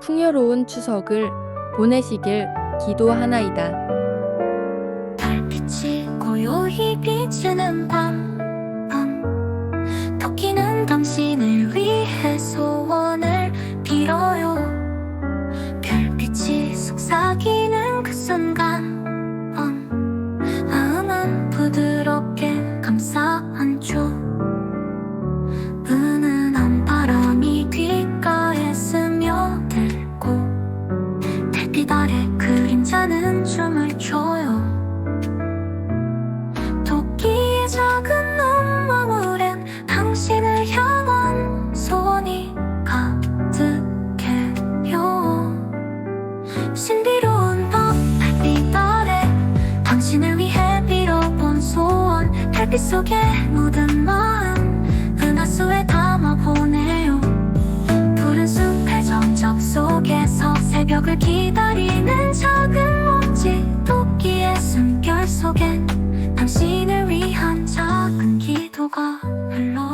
풍요로운 추석을 보내시길 기도하나이다. 달빛이 고요히 비추는 밤, 밤. 토끼는 당신을 위해 소원을 빌어요 별빛이 속삭이는 그 순간 음, 마음은 부드럽게 감싸 신비로운 밤 달빛 아래 당신을 위해 빌어본 소원 달빛 속에 묻은 마음. 은하수에 담아보내요. 푸른 숲의 정적 속에서 새벽을 기다리는 작은 먼지 토끼의 숨결 속에 당신을 위한 작은 기도가 흘러요